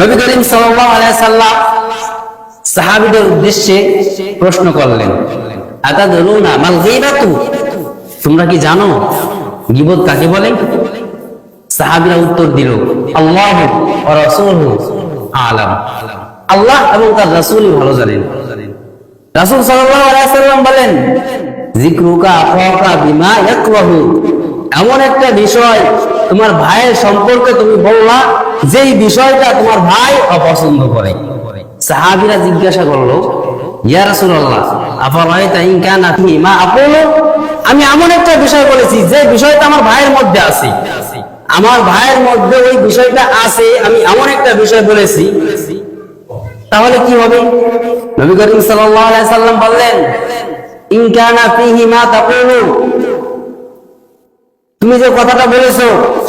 নবী করিম সাল্লাম সাহাবীদের উদ্দেশ্যে প্রশ্ন করলেন, আতাদরুনা মাল গীবাতু? তোমরা কি জানো? গীবত কাকে বলে? সাহাবীরা উত্তর দিল, আল্লাহু আলাম। আল্লাহ এবং তার রাসূলই ভালো জানেন। রাসূল সাল্লাম বলেন আখাকা বিমা এমন একটা বিষয় তোমার ভাইয়ের সম্পর্কে তুমি বললা, যেই বিষয়টা তোমার ভাই অপছন্দ করে। সাহাবীরা জিজ্ঞাসা করল আমি এমন একটা বিষয় বলেছি, যে বিষয়টা আমার ভাইয়ের মধ্যে আছে। আমার ভাইয়ের মধ্যে ওই বিষয়টা আছে, আমি এমন একটা বিষয় বলেছি। তাহলে কি হবে? নবী করিম সাল্লাম বললেন, ইন কানা ফিহি মা তুমি যে কথাটা বলেছ,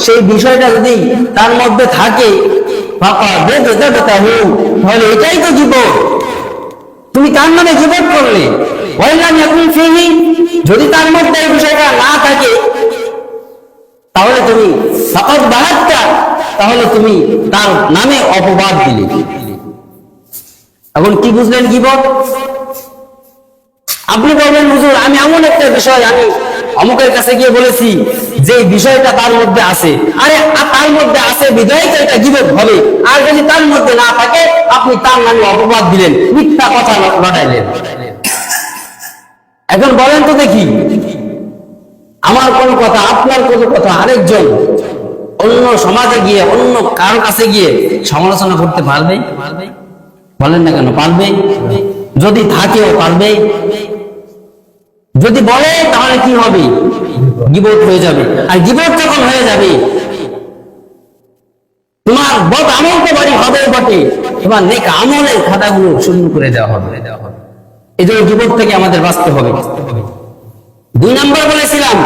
সেই বিষয়টা যদি তার মধ্যে থাকে এটাই তো জীবন তুমি তার নামে জীবন করলে। যদি তার মধ্যে এই বিষয়টা না থাকে, তাহলে তুমি তাহলে তুমি তার নামে অপবাদ দিলে। এখন কি বুঝলেন গিবত আপনি বলবেন, হুজুর, আমি এমন একটা বিষয় আমি অমুকের কাছে গিয়ে বলেছি যে বিষয়টা তার মধ্যে আছে, আরে তার মধ্যে আছে বিধায় তো এটা গিবত হবে। আর যদি তার মধ্যে না থাকে, আপনি তার নামে অপবাদ দিলেন, মিথ্যা কথা ল- লটাইলেন। এখন বলেন তো দেখি, আমার কোন কথা, আপনার কোন কথা, আরেকজন অন্য সমাজে গিয়ে, অন্য কারও কাছে গিয়ে সমালোচনা করতে পারবে? বলেন না কেন, পারবে? যদি থাকেও পারবে? যদি বলে, তাহলে কি হবে? গিবত হয়ে যাবে। আর গিবত যখন হয়ে যাবে, তোমার বদ আমল তো বাড়ি হবে বটে। তোমার নেক আমলের খাতাগুলো শূন্য করে দেওয়া হবে। এই জন্য গিবত থেকে আমাদের বাঁচতে হবে। দুই নম্বর বলেছিলাম